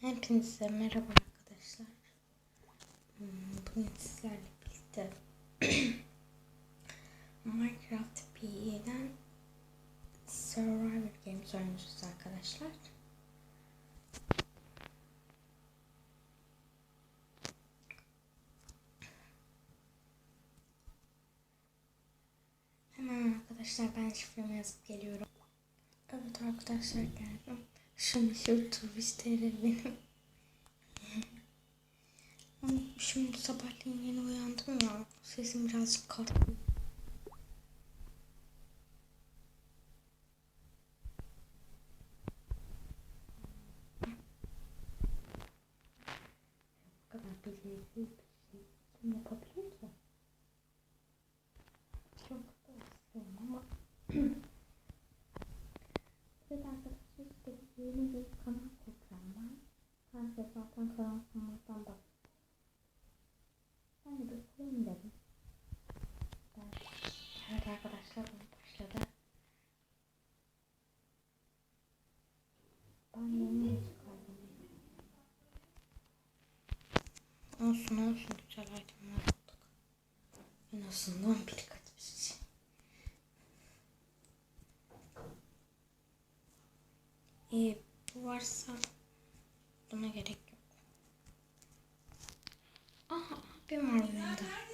Hepinize merhaba arkadaşlar. Hmm, Bugün sizlerle birlikte Minecraft PE'den Survivor Games oynuyoruz arkadaşlar. Hemen arkadaşlar ben şifremi yazıp geliyorum. Evet arkadaşlar geldim. Şu meşhur turistleri benim. Şimdi sabahleyin yeni uyandım ya. Sesim birazcık kalktı. Bu kadar beceriksiz bir şey kim yapabilir ki? Çok da istiyorum ama Evet arkadaşlar işte yeni bir kanal kuracağım ben. Herkes zaten kanal kurmaktan bahsediyor. Ben de bir kurayım dedim. Evet, evet arkadaşlar bu başladı. Ben yeni de çıkardım. Olsun olsun güzel itemler aldık. En azından bir şey. İyi bu varsa buna gerek yok. Aha bir var oyunda.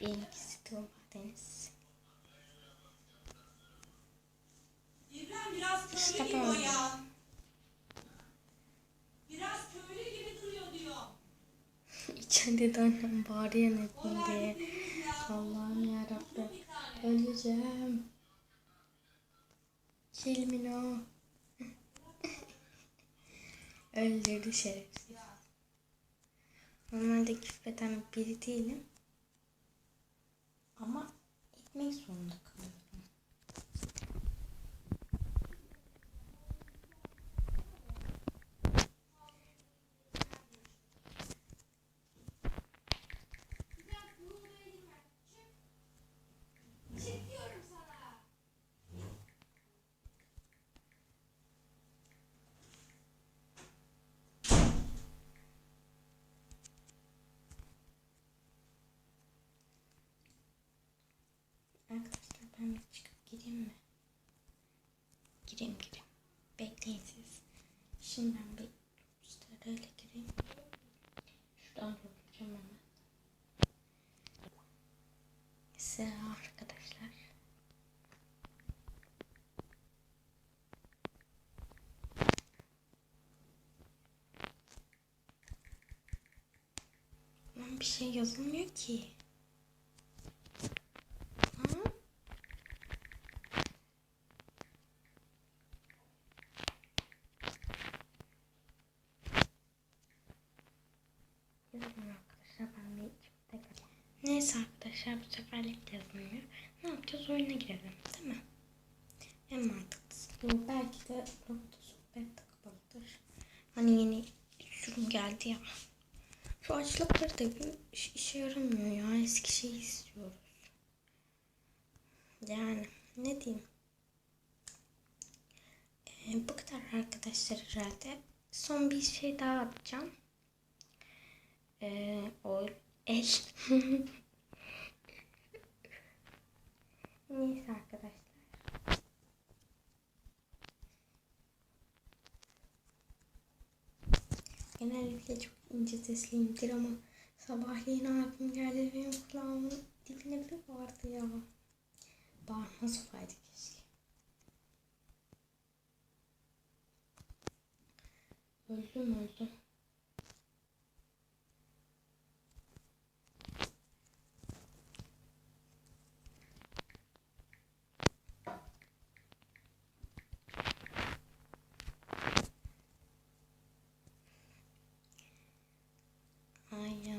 Benimkisi Tuğba Deniz. İbrahim biraz köylü İşte gibi böyle. ya. Biraz köylü gibi duruyor diyor. İçeride de annem bağırıyor ne diye. Allah'ım yarabbim. Öleceğim. Kilmin o. Öldürdü şerefsiz. Normalde küfreden biri değilim. Ama gitmek zorunda kalıyorum. Arkadaşlar ben çıkıp gireyim mi? Gireyim gireyim. Bekleyin siz. Şimdi ben bir sırayla gireyim. Şuradan bakacağım hemen. Sıra arkadaşlar. Lan bir şey yazılmıyor ki. Ha? Yazmıyor arkadaşlar ben bir çıkıp tekrar. Neyse arkadaşlar bu seferlik yazmıyor. Ne yapacağız oyuna girelim değil mi? En mantıklısı bu. Belki de nokta sohbet takılıdır. Hani yeni sürüm geldi ya. Şu açlıkları da bir iş- işe yaramıyor ya. Eski şeyi istiyoruz. Yani ne diyeyim? Ee, bu kadar arkadaşlar herhalde. Son bir şey daha atacağım. Ee, o el. Neyse arkadaşlar. Genellikle çok ince sesliyimdir ama sabahleyin abim geldi benim kulağımın dibine bir vardı ya. Bağırmaz olaydı keşke. Öldüm öldüm. Ay ya.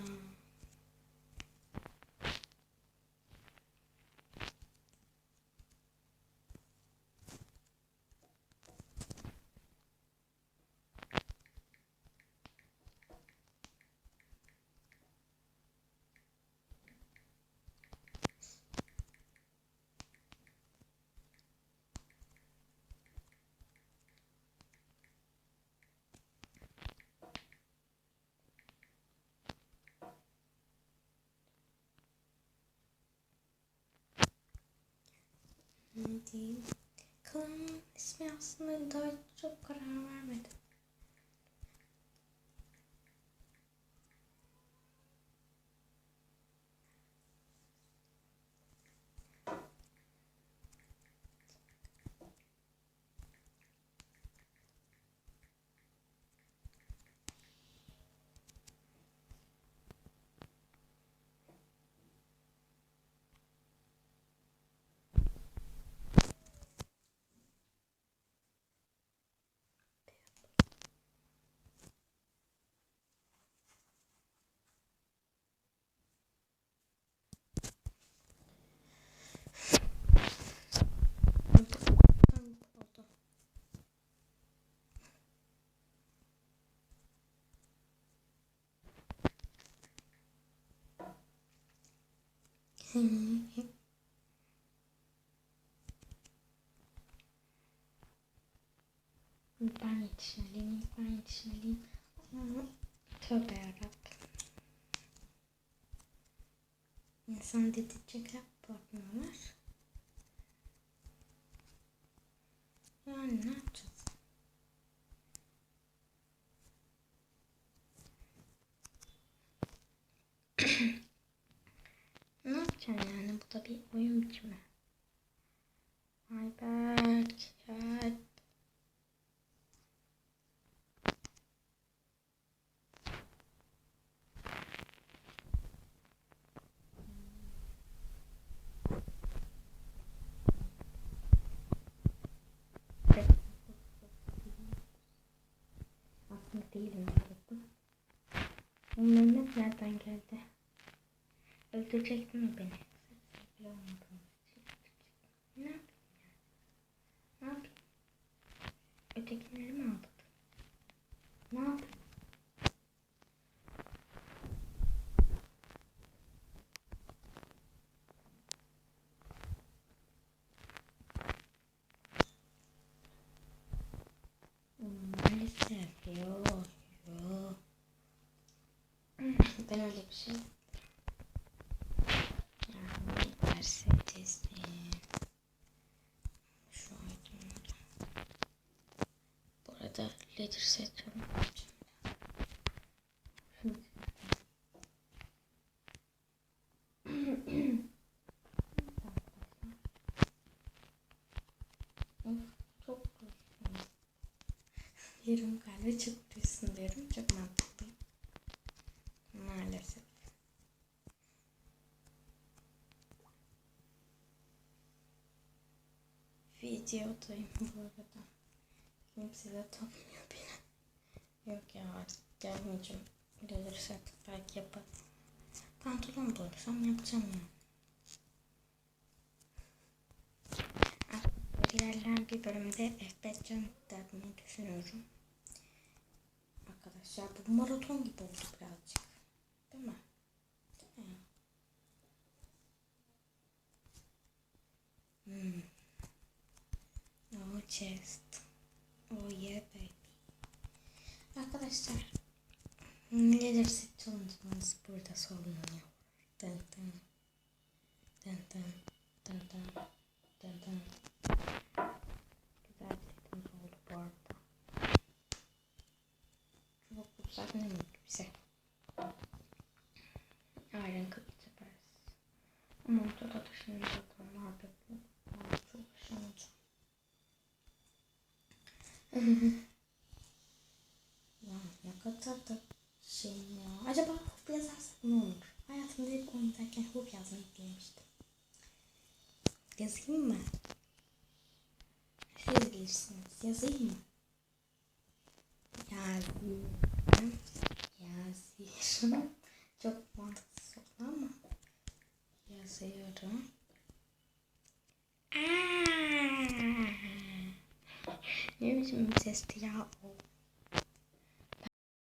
Ne diyeyim? Kanalımın ismi aslında daha çok karar vermedim. oldu. Ben yetişmeliyim, ben yetişmeliyim. Tövbe yarabbim. İnsan dedikçe hep bakmıyorlar. Yani ne yapacaksın yani? Bu da oyun biçimi. Ayberk, gel. Aslında değilim Mehmet nereden geldi? Öldürecektin mi beni? Ne yapayım? Maalesef yok yok. Ben öyle bir şey yani Mercedes'im. Şu aydınlık. Bu leather seçiyorum. Çok. Yarım kalbe çıktıysın diyorum. Çok mantıklı. Maalesef. Videodayım bu arada. De tanımıyor beni. Yok ya artık gelmeyeceğim. Gelirse belki yaparım. Pantolon bulursam yapacağım ya. Artık ilerleyen bir bölümde F5 can yapmayı düşünüyorum. Arkadaşlar bu maraton gibi oldu birazcık. Değil mi? Değil mi? Hmm. Oh chest. Oh yeah baby. Arkadaşlar. Leather set challenge'ımız burada sonlanıyor. Dın dın. Dın dın. Dın dın. Dın dın. Güzel bir setimiz oldu bu arada. Çok güzel ne mi bize. Iron kılıç yaparız. Ama ortada da şimdi zaten var bekliyorum. Ben çok hoşlanacağım. Ya ne kadar da şey ya. Acaba hop yazarsak ne olur? Hayatımda ilk oynarken hop yazmayı denemiştim. Yazayım mı? Siz bilirsiniz. Yazayım mı? Yazayım. Yazıyorum. Çok mantıksız oldu ama. Yazıyorum. Ne biçim bir sesti ya o?